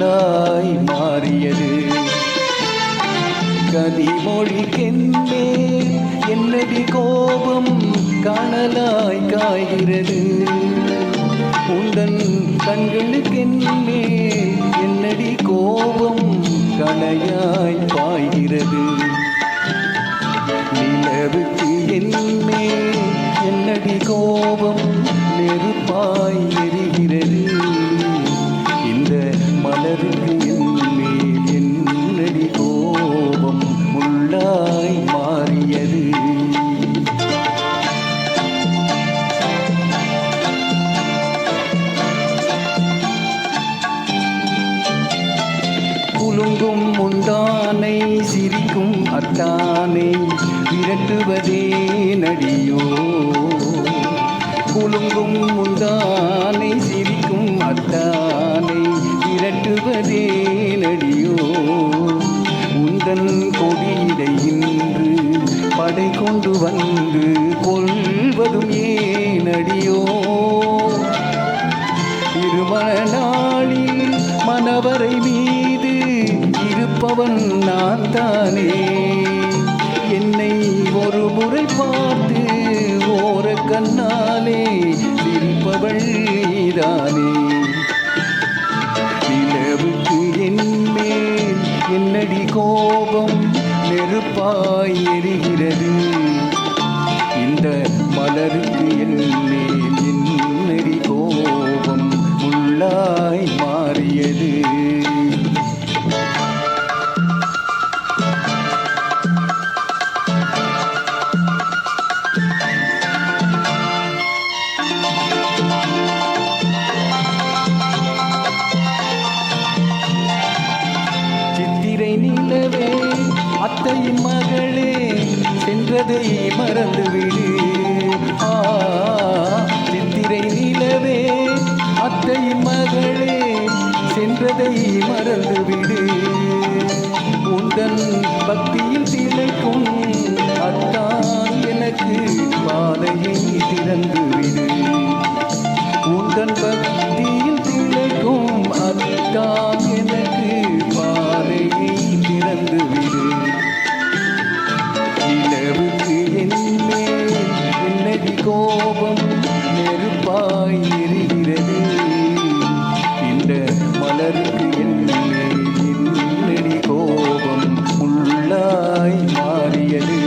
முள்ளாய் மாறியது. கனிமொழிக்கென்னே என்னடி கோபம் காணலாய் காய்கிறது. உந்தன் கண்களுக்கென்னே தானே விரட்டுவதே நடியோ. குலுங்கும் முந்தானை சிரிக்கும் அத்தானை விரட்டுவதே நடியோ. உந்தன் கொடியிடை இன்று படை கொண்டு வந்து கொள்வதும் ஏனடியோ திருமண நாளில் மணவரை மீது இருப்பவன் நான் தானே. நெருப்பாய் எரிகிறது. இந்த மலருக்கு என்மேல் என்னடி கோபம் உள்ளாய் அத்தையின் மகளே சென்றதை மறந்துவிடு. ஆ சித்திரை நிலவே அத்தை மகளே சென்றதை மறந்துவிடு. உந்தன் பக்தியில் திளைக்கும் அத்தான் எனக்கு பாதையை திறந்துவிடு. நெருப்பாய் எரிகிறது இந்த மலருக்கு என்னடி கோபம் முள்ளாய் மாறியது.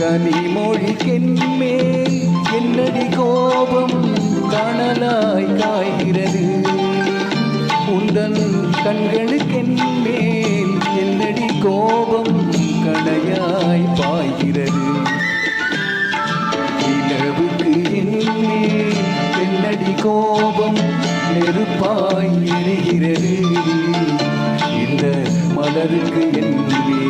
கனிமொழிக்கென்மேல் என்னடி கோபம் காணலாய் காய்கிறது. உந்தன் கண்களுக்கென்மேல் என்னடி கோபம் கடையாய் பாய்கிறது. கோபம் நெருப்பாய் எரிகிறது. இந்த மலருக்கு என்மேல்